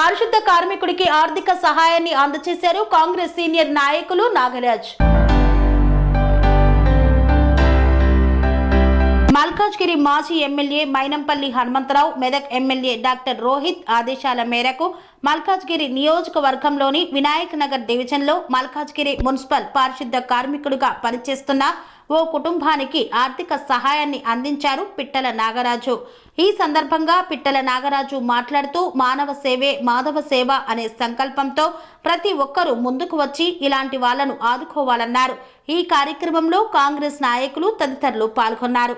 పారిశుద్ధ కార్మికుడికి ఆర్థిక సహాయాన్ని అందజేశారు కాంగ్రెస్ సీనియర్ నాయకులు నాగరాజ్. మల్కాజ్గిరి మాజీ M L A Mynampally Hanumantha Rao Medak M L A doctor Rohit ఆదేశాల మేరకు మల్కాజ్గిరి నియోజకవర్గంలోని వినాయక్ నగర్ డివిజన్లో మల్కాజ్గిరి మున్సిపల్ పారిశుద్ధ కార్మికుడిగా పనిచేస్తున్న ఓ కుటుంబానికి ఆర్థిక సహాయాన్ని అందించారు పిట్టల నాగరాజు. ఈ సందర్భంగా పిట్టల నాగరాజు మాట్లాడుతూ మానవ సేవే మాధవ సేవ అనే సంకల్పంతో ప్రతి ఒక్కరూ ముందుకు వచ్చి ఇలాంటి వాళ్ళను ఆదుకోవాలన్నారు. ఈ కార్యక్రమంలో కాంగ్రెస్ నాయకులు తదితరులు పాల్గొన్నారు.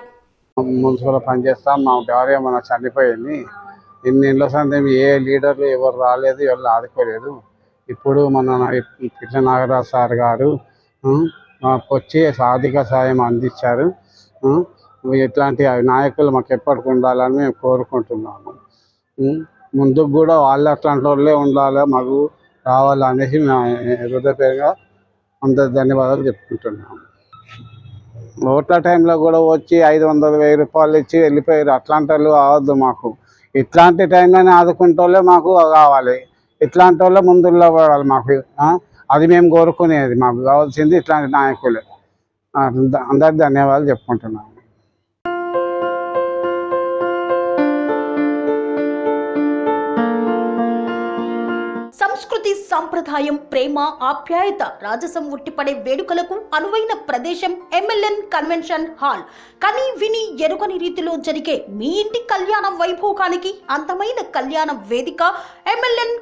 మున్సిపల్ పనిచేస్తాం. మా భార్య మన చనిపోయింది. ఇన్ని ఇళ్ళ సందేమి ఏ లీడర్లు ఎవరు రాలేదు ఎవరు ఆదుకోలేదు. ఇప్పుడు మన పిట్ల నాగరాజు సార్ గారు మాకు వచ్చి ఆర్థిక సాయం అందించారు. ఇట్లాంటి నాయకులు మాకు ఎప్పటికి ఉండాలని మేము కోరుకుంటున్నాము. ముందుకు కూడా వాళ్ళు అట్లాంటి వాళ్ళే ఉండాలి మాకు రావాలనేసి మేము హృదయపేరుగా అందరు ధన్యవాదాలు చెప్పుకుంటున్నాము. ఓట్ల టైంలో కూడా వచ్చి ఐదు వందలు వెయ్యి రూపాయలు ఇచ్చి వెళ్ళిపోయారు. అట్లాంటి వాళ్ళు కావద్దు మాకు. ఇట్లాంటి టైంలోనే ఆదుకుంటే వాళ్ళే మాకు కావాలి. ఇట్లాంటి వాళ్ళే ముందుల్లో పడాలి మాకు. అది మేము కోరుకునేది. మాకు కావాల్సింది ఇట్లాంటి నాయకులే. ఆ, అందరికి ధన్యవాదాలు చెప్పుకుంటున్నాను. సంస్కృతి సంప్రదాయం ప్రేమ ఆప్యాయత రాజసం ఉట్టిపడే వేడుకలకు అనువైన ప్రదేశం ఎంఎల్ఎన్ కన్వెన్షన్ హాల్. కని విని ఎరుగని రీతిలో జరిగే మీ ఇంటి కళ్యాణ వైభోగానికి అందమైన కళ్యాణ వేదిక MLN